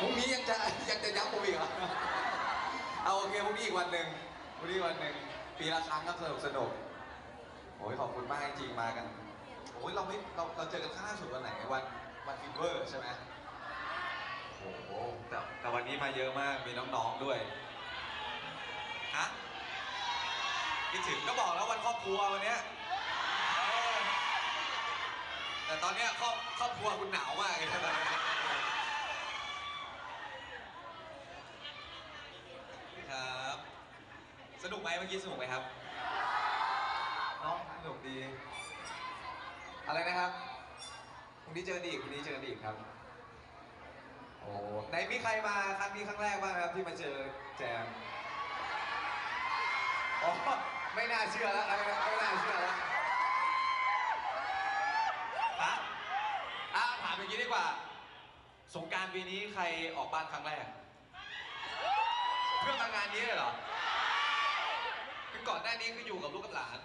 พรุ่งนี้ยังจะยังจะย้ำผมอีกเหรอเอาโอเคพรุ่งนี้อีกวันหนึ่งพรุ่งนี้วันหนึ่งปีละครั้งครับสนุกสนุกโอ้ยขอบคุณมากจริงๆมากันโอ้ยเราไม่เราเราเจอกันครั้งล่าสุดวันไหนวันวันฟินเวอร์ใช่ไหมโอ้โหแต่แต่วันนี้มาเยอะมากมีน้องๆด้วยฮะคิดถึงก็บอกแล้ววันครอบครัววันเนี้ยเออแต่ตอนเนี้ยครอบครอบครัวคุณหนาวมากเลยนะตอนนี้ ครับ ส นุกไหมเมื่อกี้สนุกไหมครับน้องสนุกดี อะไรนะครับพรุ่งนี้เจอกันอีกพรุ่งนี้เจอกันอีกครับ โอ้ไหนมีใครมาครั้งนี้ครั้งแรกบ้างครับที่มาเจอแจมอ๋อไม่น่าเชื่อแล้วไม่น่าไม่น่าเชื่อแล้วฮะอะถามอย่างนี้ดีกว่า สงกรารปีนี้ใครออกบ้านครั้งแรก เพื่อมางานนี้เลยเหรอคือ ก่อนหน้านี้คืออยู่กับลูกกับหลาน